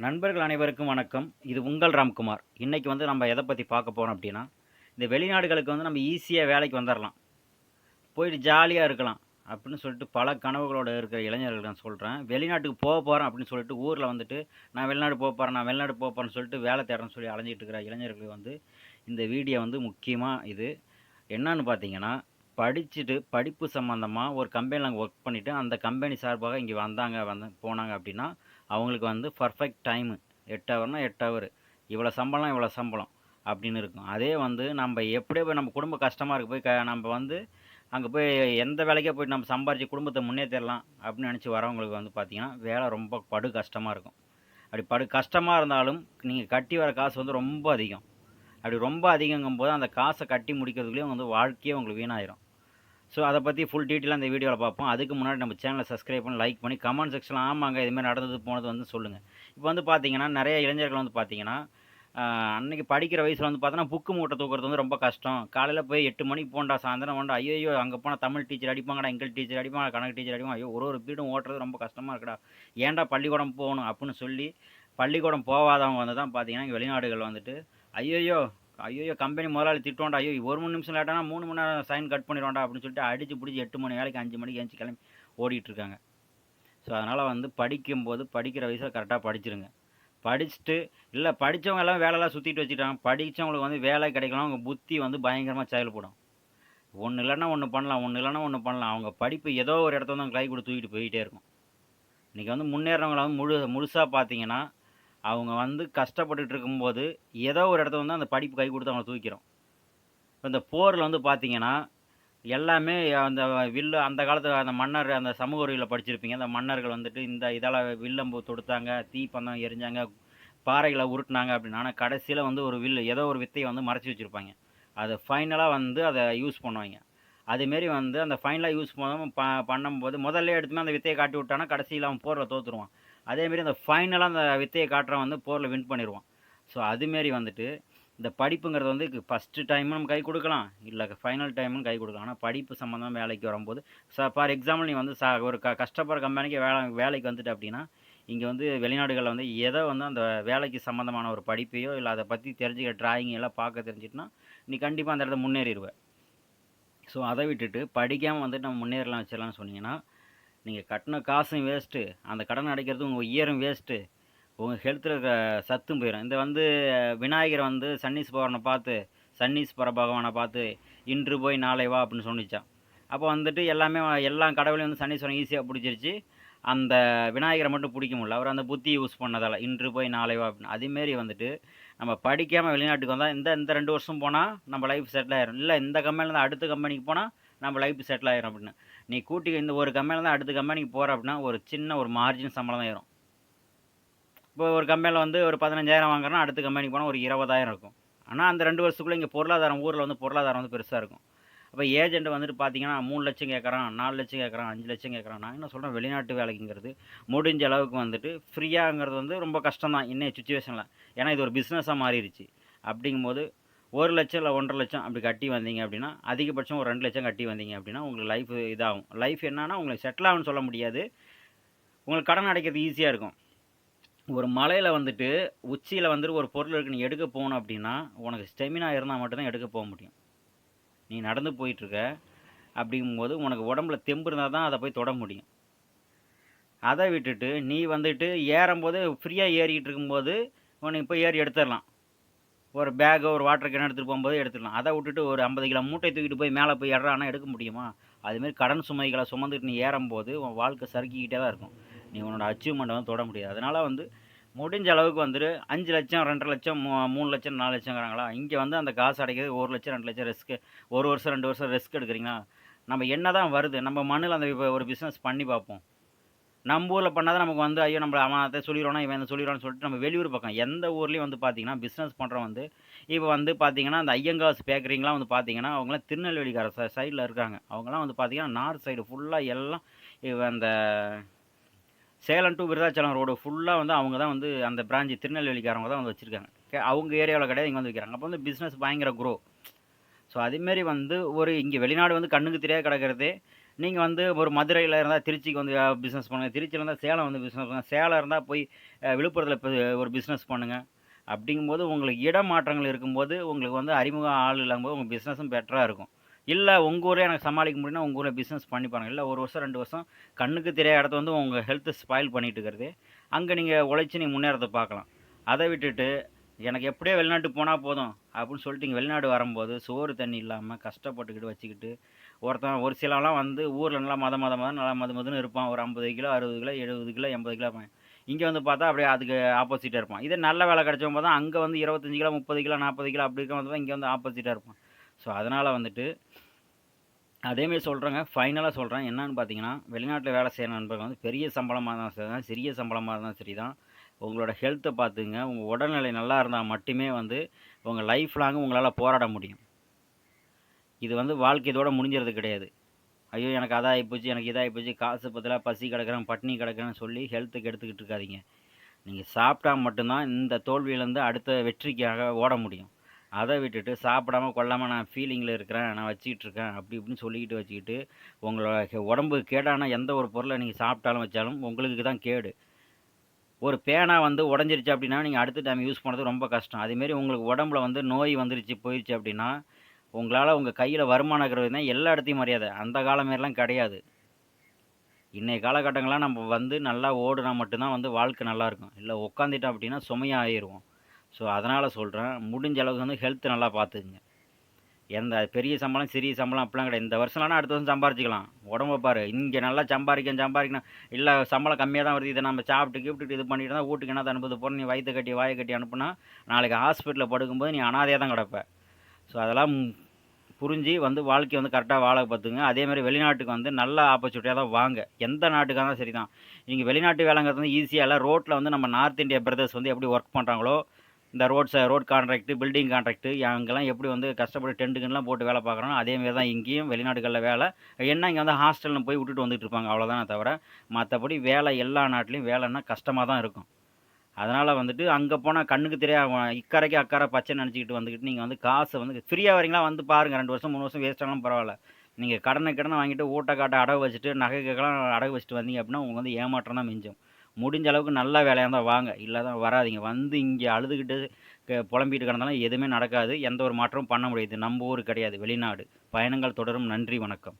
நண்பர்கள் அனைவருக்கும் வணக்கம். இது உங்கள் ராம்குமார். இன்றைக்கி வந்து நம்ம எதை பற்றி பார்க்க போகிறோம் அப்படின்னா இந்த வெளிநாடுகளுக்கு வந்து நம்ம ஈஸியாக வேலைக்கு வந்துடலாம் போயிட்டு ஜாலியாக இருக்கலாம் அப்படின்னு சொல்லிட்டு பல கனவுகளோட இருக்கிற இளைஞர்கள் நான் சொல்கிறேன் வெளிநாட்டுக்கு போக போகிறேன் அப்படின்னு சொல்லிட்டு ஊரில் வந்துட்டு நான் வெளிநாடு போக போகிறேன் நான் வெளிநாடு போக போகிறேன்னு சொல்லிட்டு வேலை தேடுறேன்னு சொல்லி அலைஞ்சிட்டு இருக்கிற இளைஞர்களுக்கு வந்து இந்த வீடியோ வந்து முக்கியமாக இது. என்னன்னு பார்த்தீங்கன்னா படிச்சுட்டு படிப்பு சம்மந்தமாக ஒரு கம்பெனியில் நாங்கள் ஒர்க் பண்ணிவிட்டு அந்த கம்பெனி சார்பாக இங்கே வந்தாங்க வந்து போனாங்க அப்படின்னா அவங்களுக்கு வந்து பர்ஃபெக்ட் டைமு எட்டு ஹவர்னால் எட்டு ஹவர் இவ்வளோ சம்பளம் இவ்வளோ சம்பளம் அப்படின்னு இருக்கும். அதே வந்து நம்ம எப்படியே போய் நம்ம குடும்ப கஷ்டமாக இருக்குது போய் க நம்ம வந்து அங்கே போய் எந்த வேலைக்கே போயிட்டு நம்ம சம்பாரித்து குடும்பத்தை முன்னேற்றிடலாம் அப்படின்னு நினச்சி வரவங்களுக்கு வந்து பார்த்திங்கன்னா வேலை ரொம்ப படு கஷ்டமாக இருக்கும். அப்படி படு கஷ்டமாக இருந்தாலும் நீங்கள் கட்டி வர காசு வந்து ரொம்ப அதிகம். அப்படி ரொம்ப அதிகங்கும் போது அந்த காசை கட்டி முடிக்கிறதுக்குள்ளேயும் வந்து வாழ்க்கையே உங்களுக்கு வீணாயிரும். ஸோ அதை பற்றி ஃபுல் டீட்டெயிலாக அந்த வீடியோவில் பார்ப்போம். அதுக்கு முன்னாடி நம்ம சேனலை சப்ஸ்கிரைப் பண்ணி லைக் பண்ணி கமெண்ட் செக்ஷனில் ஆமாங்க இதுமாதிரி நடந்தது போனது வந்து சொல்லுங்கள் இப்போ வந்து பார்த்தீங்கன்னா நிறைய இளைஞர்கள் வந்து பார்த்தீங்கன்னா அன்றைக்கி படிக்கிற வயசில் வந்து பார்த்தோன்னா புக்கு மூட்டை தூக்குறது வந்து ரொம்ப கஷ்டம். காலையில் போய் எட்டு மணிக்கு போண்டா சாயந்தரம் போண்டா ஐயோ அங்கே போனால் தமிழ் டீச்சர் அடிப்பாங்கடா இங்கிலீஷ் டீச்சர் அடிப்பாங்க கணக்கு டீச்சர் அடிப்பாங்க ஐயோ ஒரு ஒரு பீடும் ஓட்டுறது ரொம்ப கஷ்டமாக இருக்குடா. ஏன்டா பள்ளிக்கூடம் போகணும் அப்படின்னு சொல்லி பள்ளிக்கூடம் போகாதவங்க வந்து தான் பார்த்தீங்கன்னா வெளிநாடுகள் வந்துட்டு ஐயோ ஐயோ கம்பெனி முதலாளி திட்டுவாண்டா ஐயோ ஒரு மணி நிமிஷம் லேட்டானா மூணு மணி நேரம் சைன் கட் பண்ணிடுவான்டா அப்படின்னு சொல்லிட்டு அடிச்சு பிடிச்சி எட்டு மணி வேலைக்கு அஞ்சு மணிக்கு ஏஞ்சி கிளம்பி ஓடிட்டு இருக்காங்க. ஸோ அதனால் வந்து படிக்கும்போது படிக்கிற வயசில் கரெக்டாக படிச்சிருங்க. படிச்சுட்டு இல்லை படித்தவங்க எல்லாம் வேலையெல்லாம் சுற்றிட்டு வச்சுட்டாங்க. படித்தவங்களுக்கு வந்து வேலை கிடைக்கலாம் அவங்க புத்தி வந்து பயங்கரமாக செயல்படும் ஒன்று இல்லைன்னா ஒன்று பண்ணலாம் ஒன்று இல்லைன்னா ஒன்று பண்ணலாம். அவங்க படிப்பு ஏதோ ஒரு இடத்துல வந்து அவங்க கை கொடுத்து தூக்கிட்டு போயிட்டே இருக்கும். இன்றைக்கி வந்து முன்னேறவங்களை வந்து முழு முழுசாக பார்த்தீங்கன்னா அவங்க வந்து கஷ்டப்பட்டுட்டு இருக்கும்போது ஏதோ ஒரு இடத்துல வந்து அந்த படிப்பு கை கொடுத்து அவங்களை தூக்கிறோம். இப்போ இந்த போரில் வந்து பார்த்தீங்கன்னா எல்லாமே அந்த வில்லு அந்த காலத்தில் அந்த மன்னர் அந்த சமூக அறிவியலில் படிச்சிருப்பீங்க. அந்த மன்னர்கள் வந்துட்டு இந்த இதால் வில்லம்பு தொடுத்தாங்க தீப்பந்தம் எரிஞ்சாங்க பாறைகளை உருட்டினாங்க அப்படின்னா. ஆனால் கடைசியில் வந்து ஒரு வில்லு ஏதோ ஒரு வித்தையை வந்து மறைச்சி வச்சுருப்பாங்க. அதை ஃபைனலாக வந்து அதை யூஸ் பண்ணுவாங்க. அதுமாரி வந்து அந்த ஃபைனலாக யூஸ் பண்ண ப பண்ணும்போது முதல்ல எடுத்துமே அந்த வித்தையை காட்டி விட்டானா கடைசியில் அவன் போரில் தோற்றுருவான் அதேமாரி அந்த ஃபைனலாக அந்த வித்தையை காட்டுறவன் வந்து போரில் வின் பண்ணிடுவான் ஸோ அதுமாரி வந்துட்டு இந்த படிப்புங்கிறது வந்து ஃபஸ்ட்டு டைமும் நம்ம கை கொடுக்கலாம். இல்லை ஃபைனல் டைமும் கை கொடுக்கலாம். ஆனால் படிப்பு சம்மந்தமாக வேலைக்கு வரும்போது ச ஃபார் எக்ஸாம்பிள் நீ வந்து ச ஒரு க கஷ்டப்படுற கம்பெனிக்கு வேலை வேலைக்கு வந்துட்டு அப்படின்னா இங்கே வந்து வெளிநாடுகளில் வந்து எதோ வந்து அந்த வேலைக்கு சம்மந்தமான ஒரு படிப்பையோ இல்லை அதை பற்றி தெரிஞ்சுக்க டிராயிங் எல்லாம் பார்க்க தெரிஞ்சிட்டுனா நீ கண்டிப்பாக அந்த இடத்துல முன்னேறிடுவேன் ஸோ அதை விட்டுட்டு படிக்காமல் வந்துட்டு நம்ம முன்னேறலாம் வச்சிடலாம்னு சொன்னீங்கன்னா நீங்கள் கட்டின காசும் வேஸ்ட்டு அந்த கடன் அடைக்கிறது உங்கள் இயரும் வேஸ்ட்டு உங்கள் ஹெல்த்தில் இருக்க சத்தும் போயிடும் இந்த வந்து விநாயகரை வந்து சன்னீஸ் சன்னீஸ்வரனை பார்த்து சன்னீஸ் சன்னீஸ்வர பகவானை பார்த்து இன்று போய் நாளை வா அப்படின்னு சொன்னிச்சான். அப்போ வந்துட்டு எல்லாமே எல்லா கடவுளையும் வந்து சன்னீஸ்வரன் ஈஸியாக பிடிச்சிருச்சு. அந்த விநாயகரை மட்டும் பிடிக்க முடியல. அவர் அந்த புத்தி யூஸ் பண்ணதால் இன்று போய் நாளை வா அப்படின்னு. அதேமாரி வந்துட்டு நம்ம படிக்காமல் வெளிநாட்டுக்கு வந்தால் இந்த இந்த ரெண்டு வருஷம் போனால் நம்ம லைஃப் செட்டில் ஆயிரும். இல்லை இந்த கம்பெனிலேருந்து அடுத்த கம்பெனிக்கு போனால் நம்ம லைஃப் செட்டில் ஆயிரும் அப்படின்னு. நீ கூட்டி இந்த ஒரு கம்பெனிலேருந்து அடுத்த கம்பெனிக்கு போகிற அப்படின்னா ஒரு சின்ன ஒரு மார்ஜின் சம்பளம் தான் இப்போ ஒரு கம்பெனியில் வந்து ஒரு பதினஞ்சாயிரம் வாங்குறோன்னா அடுத்த கம்பெனிக்கு போனால் ஒரு இருபதாயிரம் இருக்கும். ஆனால் அந்த ரெண்டு வருஷத்துக்குள்ளே இங்கே பொருளாதாரம் ஊரில் வந்து பொருளாதாரம் வந்து பெருசாக இருக்கும். அப்போ ஏஜென்ட் வந்துட்டு பார்த்தீங்கன்னா மூணு லட்சம் கேட்குறான் நாலு லட்சம் கேட்குறான் அஞ்சு லட்சம் கேட்குறான் நான் என்ன சொல்கிறேன் வெளிநாட்டு வேலைக்குங்கிறது முடிஞ்ச அளவுக்கு வந்துட்டு ஃப்ரீயாங்கிறது வந்து ரொம்ப கஷ்டம் தான் இன்னைய சுச்சுவேஷனில் ஏன்னா இது ஒரு பிஸ்னஸாக மாறிடுச்சு. அப்படிங்கும்போது ஒரு லட்சம் இல்லை ஒன்றரை லட்சம் அப்படி கட்டி வந்தீங்க அப்படின்னா அதிகபட்சம் ஒரு ரெண்டு லட்சம் கட்டி வந்தீங்க அப்படின்னா உங்களுக்கு லைஃப் இதாகும். லைஃப் என்னன்னா உங்களுக்கு செட்டில் ஆகும்னு சொல்ல முடியாது. உங்களுக்கு கடன் அடைக்கிறது ஈஸியாக இருக்கும். ஒரு மலையில் வந்துட்டு உச்சியில் வந்துட்டு ஒரு பொருள் இருக்கு நீ எடுக்க போகணும் அப்படின்னா உனக்கு ஸ்டெமினா இருந்தால் மட்டும்தான் எடுக்க போக முடியும். நீ நடந்து போயிட்டுருக்க அப்படிங்கும்போது உனக்கு உடம்புல தெம்பு இருந்தால் தான் அதை போய் தொட முடியும். அதை விட்டுட்டு நீ வந்துட்டு ஏறும்போது ஃப்ரீயாக ஏறிக்கிட்டு இருக்கும்போது உனக்கு போய் ஏறி எடுத்துடலாம். ஒரு பேக் ஒரு வாட்டர் கேன் எடுத்துகிட்டு போகும்போது எடுத்துடலாம். அதை விட்டுட்டு ஒரு ஐம்பது கிலோ மூட்டை தூக்கிட்டு போய் மேலே போய் இடறானா எடுக்க முடியுமா? அதுமாரி கடன் சுமைகளை சுமந்துட்டு நீ ஏறும்போது உன் வாழ்க்கை சறுக்கிக்கிட்டே தான் இருக்கும். நீ உன்னோட அச்சீவ்மெண்ட்டை வந்து தொட முடியாது. அதனால் வந்து முடிஞ்ச அளவுக்கு வந்துட்டு அஞ்சு லட்சம் ரெண்டரை லட்சம் மூ மூணு லட்சம் நாலு லட்சங்கிறாங்களா இங்கே வந்து அந்த காசு அடைக்கிறது ஒரு லட்சம் ரெண்டு லட்சம் ரிஸ்க்கு ஒரு வருஷம் ரெண்டு வருஷம் ரிஸ்க் எடுக்கிறீங்களா? நம்ம என்ன தான் வருது? நம்ம மண்ணில் அந்த ஒரு பிஸ்னஸ் பண்ணி பார்ப்போம். நம்ம ஊரில் பண்ணால் தான் நமக்கு வந்து ஐயோ நம்ம அவன் அதை சொல்லிடுவானா இவன் இதை சொல்லிடுவான்னு சொல்லிட்டு நம்ம வெளியூர் பக்கம் எந்த ஊர்லேயும் வந்து பார்த்தீங்கன்னா பிஸ்னஸ் பண்ணுறோம் வந்து இப்போ வந்து பார்த்தீங்கன்னா அந்த ஐயங்காஸ் பேக்கரிங்கெலாம் வந்து பார்த்தீங்கன்னா அவங்களாம் திருநெல்வேலிக்கார ச சைடில் இருக்காங்க. அவங்களாம் வந்து பார்த்தீங்கன்னா நார்த் சைடு ஃபுல்லாக எல்லாம் இவ அந்த சேலம் டு விருதாச்சலம் ரோடு ஃபுல்லாக வந்து அவங்க தான் வந்து அந்த பிராஞ்சு திருநெல்வேலிக்காரவங்க தான் வந்து வச்சுருக்காங்க. கே அவங்க ஏரியாவில் கிடையாது இங்கே வந்து வைக்கிறாங்க. அப்போ வந்து பிஸ்னஸ் பயங்கர க்ரோ ஸோ அதேமாரி வந்து ஒரு இங்கே வெளிநாடு வந்து கண்ணுக்கு தெரியாது கிடக்கிறதே நீங்கள் வந்து ஒரு மதுரையில் இருந்தால் திருச்சிக்கு வந்து பிஸ்னஸ் பண்ணுங்கள் திருச்சியில் இருந்தால் சேலம் வந்து பிஸ்னஸ் பண்ணுங்கள் சேலம் இருந்தால் போய் விழுப்புரத்தில் இப்போ ஒரு பிஸ்னஸ் பண்ணுங்கள் அப்படிங்கும்போது உங்களுக்கு இடமாற்றங்கள் இருக்கும்போது உங்களுக்கு வந்து அறிமுக ஆள் இல்லாமல் உங்கள் பிஸ்னஸும் பெட்டராக இருக்கும். இல்லை உங்கள் ஊரே எனக்கு சமாளிக்க முடியும்னா உங்கள் ஊரில் பிஸ்னஸ் பண்ணி பாருங்கள் இல்லை ஒரு வருஷம் ரெண்டு வருஷம் கண்ணுக்கு தெரியாத இடத்த வந்து உங்கள் ஹெல்த்தை ஸ்பாயில் பண்ணிட்டு இருக்கிறது. அங்கே நீங்கள் உழைச்சி நீங்கள் முன்னேறதை பார்க்கலாம். அதை விட்டுட்டு எனக்கு எப்படியோ வெளிநாட்டு போனால் போதும் அப்படின்னு சொல்லிட்டு இங்கே வெளிநாடு வரும்போது சோறு தண்ணி இல்லாமல் கஷ்டப்பட்டுக்கிட்டு வச்சுக்கிட்டு ஒருத்தன் ஒரு சிலலாம் வந்து ஊரில் நல்லா மத மத மதம் நல்லா மது மதுன்னு இருப்பான். ஒரு ஐம்பது கிலோ அறுபது கிலோ எழுபது கிலோ எண்பது கிலோ இருப்பான். இங்கே வந்து பார்த்தா அப்படியே அதுக்கு ஆப்போசிட்டாக இருப்பான். இதே நல்ல வேலை கிடச்சவங்க தான் அங்கே வந்து இருபத்தஞ்சி கிலோ முப்பது கிலோ நாற்பது கிலோ அப்படி இருக்க வந்து இங்கே வந்து ஆப்போசிட்டாக இருப்பான். ஸோ அதனால் வந்துட்டு அதேமாரி சொல்கிறேங்க ஃபைனலாக சொல்கிறேன் என்னன்னு பார்த்தீங்கன்னா வெளிநாட்டில் வேலை செய்கிற நண்பர்கள் வந்து பெரிய சம்பளமாக இருந்தாலும் சரி தான் சிறிய சம்பளமாக இருந்தாலும் சரி தான் உங்களோட ஹெல்த்தை பார்த்துங்க உங்கள் உடல்நிலை நல்லா இருந்தால் மட்டுமே வந்து உங்கள் லைஃப் லாங்கும் உங்களால் போராட முடியும். இது வந்து வாழ்க்கை இதோட முடிஞ்சிறது கிடையாது. ஐயோ எனக்கு அதாக ஆகிப்போச்சு எனக்கு இதாக ஆகிப்போச்சு காசு பத்தல பசி கிடக்கிறேன் பட்டினி கிடக்கிறேன்னு சொல்லி ஹெல்த்துக்கு எடுத்துக்கிட்டு இருக்காதீங்க. நீங்கள் சாப்பிட்டா மட்டும்தான் இந்த தோல்வியிலேருந்து அடுத்த வெற்றிக்காக ஓட முடியும். அதை விட்டுட்டு சாப்பிடாம கொள்ளாமல் நான் ஃபீலிங்கில் இருக்கிறேன் நான் வச்சுக்கிட்டு இருக்கேன் அப்படி இப்படின்னு சொல்லிக்கிட்டு வச்சுக்கிட்டு உங்களோட உடம்பு கேடான எந்த ஒரு பொருளை நீங்கள் சாப்பிட்டாலும் வச்சாலும் உங்களுக்கு தான் கேடு. ஒரு பேனா வந்து உடஞ்சிருச்சு அப்படின்னா நீங்கள் அடுத்த டைம் யூஸ் பண்ணுறது ரொம்ப கஷ்டம். அதேமாரி உங்களுக்கு உடம்புல வந்து நோய் வந்துருச்சு போயிடுச்சு அப்படின்னா உங்களால் உங்கள் கையில் வருமானம் இருக்கிறது தான் எல்லா இடத்தையும் மரியாதை. அந்த காலம் மாரிலாம் கிடையாது. இன்றைய காலகட்டங்கள்லாம் நம்ம வந்து நல்லா ஓடுனா மட்டும்தான் வந்து வாழ்க்கை நல்லாயிருக்கும் இல்லை உட்காந்துட்டோம் அப்படின்னா சுமையாக ஆயிடுவோம் ஸோ அதனால் சொல்கிறேன் முடிஞ்ச அளவுக்கு வந்து ஹெல்த் நல்லா பார்த்துக்குங்க. எந்த பெரிய சம்பளம் சிறிய சம்பளம் அப்படிலாம் கிடையாது. இந்த வருஷம்லாம் அடுத்த வருஷம் சம்பாரிச்சிக்கலாம். உடம்ப பாரு இங்கே நல்லா சம்பாதிக்கணும் சம்பாதிக்கணும். இல்லை சம்பளம் கம்மியாக தான் வருது. இதை நம்ம சாப்பிட்டு கிப்ட்டு இது பண்ணிட்டு தான் வீட்டுக்கு என்ன அனுப்புது? போகிற நீ வயிற்று கட்டி வாயை கட்டி அனுப்புனா நாளைக்கு ஹாஸ்பிட்டலில் படுக்கும்போது நீ அனாதையாக தான் கிடப்ப. ஸோ அதெல்லாம் புரிஞ்சு வந்து வாழ்க்கையை வந்து கரெக்டாக வாழ பார்த்துங்க அதே மாதிரி வெளிநாட்டுக்கு வந்து நல்ல ஆப்பர்ச்சுனிட்டியாக தான் வாங்க. எந்த நாட்டுக்காக தான் சரி தான் நீங்கள் வெளிநாட்டு வேலைங்கிறது வந்து ஈஸியாக இல்லை. ரோட்டில் வந்து நம்ம நார்த் இந்தியா பிரதர்ஸ் வந்து எப்படி ஒர்க் பண்ணுறாங்களோ இந்த roads road contract building contract அங்கெல்லாம் எப்படி வந்து கஷ்டப்பட்டு டென்ட்டுக்கெல்லாம் போட்டு வேலை பார்க்குறோம் அதேமாரி தான் இங்கேயும் வெளிநாடுகளில் வேலை. என்ன இங்கே வந்து ஹாஸ்டல்னு போய் விட்டுட்டு வந்துட்டு இருப்பாங்க அவ்வளோதானே தவிர மற்றபடி வேலை எல்லா நாட்டிலையும் வேலைன்னா கஷ்டமாக தான் இருக்கும். அதனால் வந்துட்டு அங்கே போனால் கண்ணுக்கு தெரியாது இக்கரைக்கு அக்கறை பச்சை நினச்சிக்கிட்டு வந்துக்கிட்டு நீங்கள் வந்து காசு வந்து ஃப்ரீயாக வரீங்களா? வந்து பாருங்கள் ரெண்டு வருஷம் மூணு வருஷம் வேஸ்ட் ஆனாலும் பரவாயில்ல. நீங்கள் கடனை கடனை வாங்கிட்டு ஊட்ட அடகு வச்சுட்டு நகைக்கெல்லாம் அடகு வச்சுட்டு வந்தீங்க அப்படின்னா உங்களுக்கு வந்து ஏமாற்றம் தான் மிஞ்சும். முடிஞ்ச அளவுக்கு நல்ல வேலையாக இருந்தால் வாங்க. இல்லை தான் வராதீங்க. வந்து இங்கே அழுதுகிட்டு புலம்பிட்டு கிடந்தாலும் எதுவுமே நடக்காது. எந்த ஒரு மாற்றமும் பண்ண முடியாது. நம்ம ஊர் கிடையாது. வெளிநாடு. பயணங்கள் தொடரும். நன்றி. வணக்கம்.